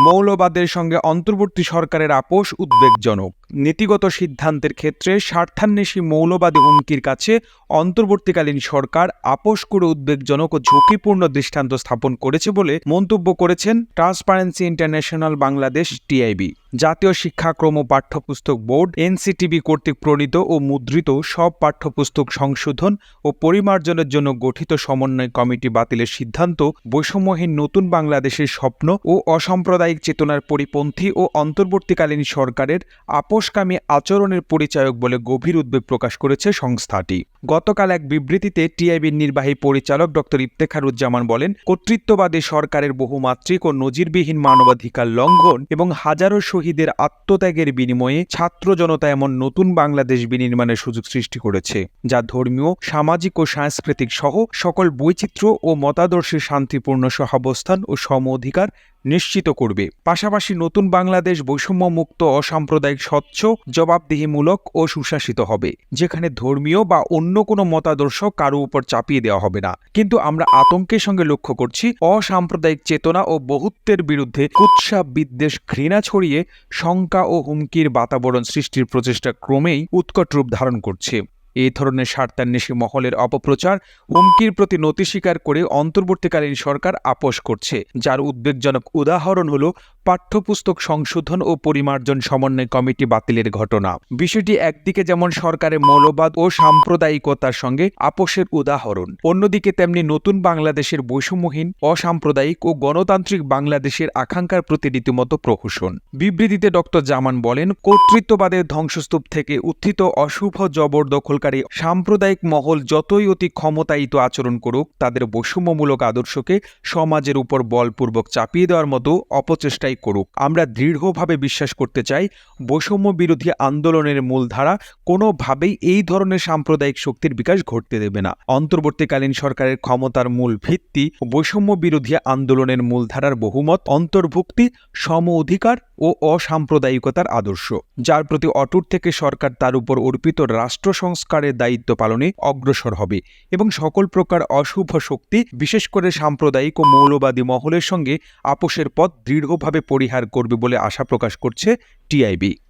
মৌলবাদের সঙ্গে অন্তর্বর্তী সরকারের আপোষ উদ্বেগজনক। নীতিগত সিদ্ধান্তের ক্ষেত্রে স্বার্থান্বেষী মৌলবাদী হুমকির কাছে অন্তর্বর্তীকালীন সরকার আপোষ করে উদ্বেগজনক ও ঝুঁকিপূর্ণ দৃষ্টান্ত স্থাপন করেছে বলে মন্তব্য করেছেন ট্রান্সপারেন্সি ইন্টারন্যাশনাল বাংলাদেশ টিআইবি। জাতীয় শিক্ষাক্রম ও পাঠ্যপুস্তক বোর্ড এনসিটিবি কর্তৃক প্রণীত ও মুদ্রিত সব পাঠ্যপুস্তক সংশোধন ও পরিমার্জনের জন্য গঠিত সমন্বয় কমিটি বাতিলের সিদ্ধান্ত বৈষম্যহীন নতুন বাংলাদেশের স্বপ্ন ও অসাম্প্রদায়িক চেতনার পরিপন্থী ও অন্তর্বর্তীকালীন সরকারের আপোষকামী আচরণের পরিচায়ক বলে গভীর উদ্বেগ প্রকাশ করেছে সংস্থাটি। গতকাল এক বিবৃতিতে টিআইবির নির্বাহী পরিচালক ডক্টর ইফতেখারুজ্জামান বলেন, কর্তৃত্ববাদী সরকারের বহুমাত্রিক ও নজিরবিহীন মানবাধিকার লঙ্ঘন এবং হাজারো শহীদের আত্মত্যাগের বিনিময়ে ছাত্র জনতা এমন নতুন বাংলাদেশ বিনির্মাণের সুযোগ সৃষ্টি করেছে, যা ধর্মীয়, সামাজিক ও সাংস্কৃতিক সহ সকল বৈচিত্র্য ও মতাদর্শের শান্তিপূর্ণ সহাবস্থান ও সম অধিকার নিশ্চিত করবে। পাশাপাশি নতুন বাংলাদেশ বৈষম্যমুক্ত অসাম্প্রদায়িক স্বচ্ছ, জবাবদিহিমূলক ও সুশাসিত হবে, যেখানে ধর্মীয় বা অন্য কোনো মতাদর্শ কারও উপর চাপিয়ে দেওয়া হবে না। কিন্তু আমরা আতঙ্কের সঙ্গে লক্ষ্য করছি, অসাম্প্রদায়িক চেতনা ও বহুত্বের বিরুদ্ধে কুৎসা বিদ্বেষ ঘৃণা ছড়িয়ে শঙ্কা ও হুমকির বাতাবরণ সৃষ্টির প্রচেষ্টা ক্রমেই উৎকট রূপ ধারণ করছে। এই ধরনের স্বার্থান্বেষী মহলের অপপ্রচার হুমকির প্রতি নতি স্বীকার করে অন্তর্বর্তীকালীন সরকার আপোষ করছে, যার উদ্বেগজনক উদাহরণ হল পাঠ্যপুস্তক সংশোধন ও পরিমার্জন সমন্বয় কমিটি বাতিলের ঘটনা। বিষয়টি একদিকে যেমন সরকারের মৌলবাদ ও সাম্প্রদায়িকতার সঙ্গে আপোষের উদাহরণ, অন্যদিকে তেমনি নতুন বাংলাদেশের বৈষম্যহীন, অসাম্প্রদায়িক ও গণতান্ত্রিক বাংলাদেশের আকাঙ্ক্ষার প্রতি রীতিমতো প্রহসন। বিবৃতিতে ডক্টর জামান বলেন, কর্তৃত্ববাদের ধ্বংসস্তূপ থেকে উত্থিত অশুভ জবরদখলকারী সাম্প্রদায়িক মহল যতই অতি ক্ষমতায়িত আচরণ করুক, তাদের বৈষম্যমূলক আদর্শকে সমাজের উপর বলপূর্বক চাপিয়ে দেওয়ার মতো অপচেষ্টাই করুক। আমরা দৃঢ়ভাবে বিশ্বাস করতে চাই, বৈষম্য বিরোধী আন্দোলনের মূলধারা কোনোভাবেই এই ধরনের সাম্প্রদায়িক শক্তির বিকাশ ঘটতে দেবে না। অন্তর্বর্তীকালীন সরকারের ক্ষমতার মূল ভিত্তি বৈষম্য বিরোধী আন্দোলনের মূলধারার বহুমত, অন্তর্ভুক্তি, সম অধিকার ও অসাম্প্রদায়িকতার আদর্শ। যার প্রতি অটুট থেকে সরকার তার উপর অর্পিত রাষ্ট্র সংস্কারের দায়িত্ব পালনে অগ্রসর হবে এবং সকল প্রকার অশুভ শক্তি, বিশেষ করে সাম্প্রদায়িক ও মৌলবাদী মহলের সঙ্গে আপোষের পথ দৃঢ়ভাবে পরিহার করবে বলে আশা প্রকাশ করছে টিআইবি।